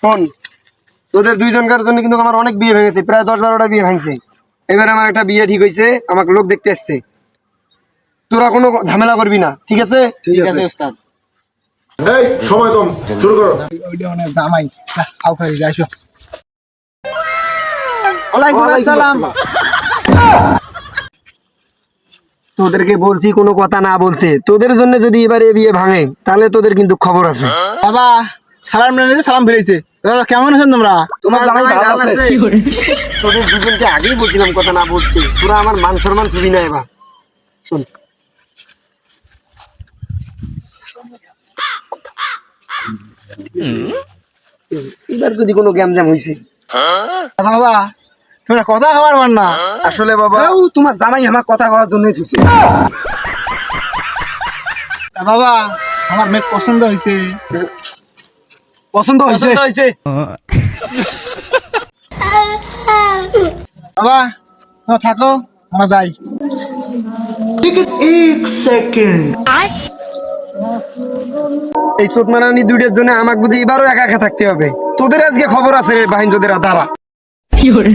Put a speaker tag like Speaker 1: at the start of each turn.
Speaker 1: শোন তোদের দুইজনকার জন্য কিন্তু আমার অনেক বিয়ে ভেঙেছে প্রায় দশ বারোটা বিয়ে ভাঙছে। এবার আমার একটা বিয়ে ঠিক হয়েছে আমাকে লোক দেখতে এসছে। তোরা কোনো ঝামেলা করবি না ঠিক আছে?
Speaker 2: ঠিক আছে এই সময় কম শুরু করো।
Speaker 3: ওইটা মানে জামাই খাও খাই যাইছো।
Speaker 1: ওয়ালাইকুম আসসালাম। তোদেরকে বলছি কোনো কথা না বলতে। তোদের জন্য যদি এবারে বিয়ে ভাঙে তাহলে তোদের কিন্তু খবর আছে।
Speaker 3: বাবা সালাম নিয়ে সালাম ফিরেছে। কেমন আছেন তোমরা?
Speaker 1: তোমার জামাই ভালো আছে? তোদের দুজনকে আগেই বলছিলাম কথা না বলতে। তোরা আমার মান সম্মান ছবি না এবার। শোন। এবার যদি কোনো জ্যাম হয়েছে
Speaker 3: বাবা তোমরা কথা খাবার মান না।
Speaker 1: আসলে বাবা তোমার জামাই আমার কথা কওয়ার জন্যই থুছে
Speaker 3: বাবা আমার মেয়ে পছন্দ হয়েছে
Speaker 1: পছন্দ হয়েছে
Speaker 3: বাবা থাকো আমরা যাই।
Speaker 1: এই চোদ মারানি দুইটার জন্য আমাকে বুঝি এবারও একা একা থাকতে হবে। তোদের আজকে খবর আছে রে বাহিন যোদেরা দাঁড়া। 有人